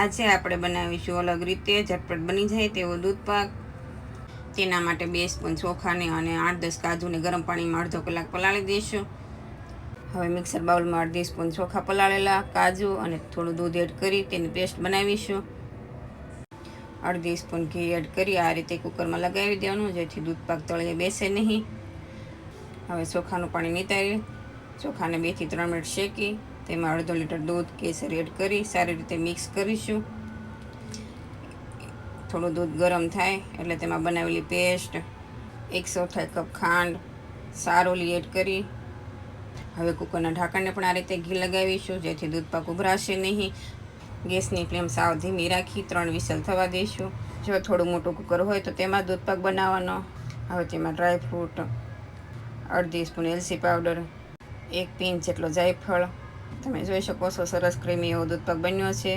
આજે આપણે બનાવીશું અલગ રીતે, ઝટપટ બની જાય તેવો દૂધ પાક. તેના માટે બે સ્પૂન ચોખાને અને આઠ દસ કાજુને ગરમ પાણીમાં અડધો કલાક પલાળી દઈશું. હવે મિક્સર બાઉલમાં અડધી સ્પૂન ચોખા પલાળેલા કાજુ અને થોડું દૂધ એડ કરી તેની પેસ્ટ બનાવીશું. અડધી સ્પૂન ઘી એડ કરી આ રીતે કુકરમાં લગાવી દેવાનું, જેથી દૂધ પાક તળીએ બેસે નહીં. હવે ચોખાનું પાણી નીતારી, ચોખાને બેથી ત્રણ મિનિટ શેકી. તેમાં અડધો લીટર દૂધ કેસર એડ કરી સારી રીતે મિક્સ કરીશું. થોડું દૂધ ગરમ થાય એટલે તેમાં બનાવેલી પેસ્ટ, એક ચોથાઈ કપ ખાંડ સારોલી એડ કરી. હવે કુકરના ઢાંકણને પણ આ રીતે ઘી લગાવીશું, જેથી દૂધ પાક ઉભરાશે નહીં. ગેસની ફ્લેમ સાવ ધીમી રાખી ત્રણ વિસલ થવા દઈશું. જો થોડું મોટું કુકર હોય તો તેમાં દૂધ પાક બનાવવાનો. હવે તેમાં ડ્રાયફ્રૂટ અડધી સ્પૂન એલસી પાવડર, એક પિંચ જેટલો જાયફળ તમે જોઈ શકો છો સરસ ક્રીમી એવો દૂધપાક બન્યો છે.